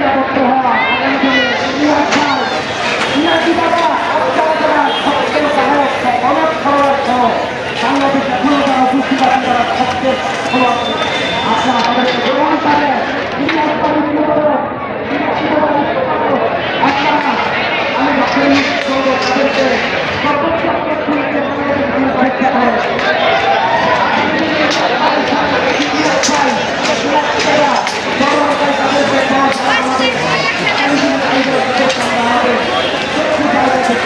la Hey,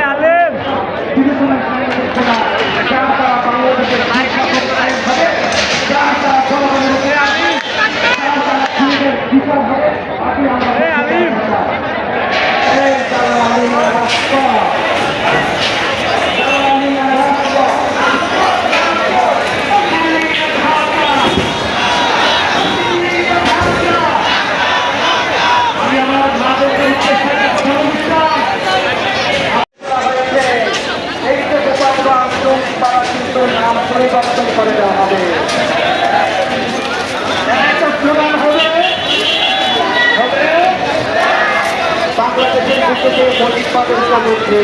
Alim! Hey, Alim! পরিবর্তন করে দেওয়া হবে। একটা স্লোগান হবে। বাংলাদেশের মধ্যে মজিদ পাদের সমুদ্রে।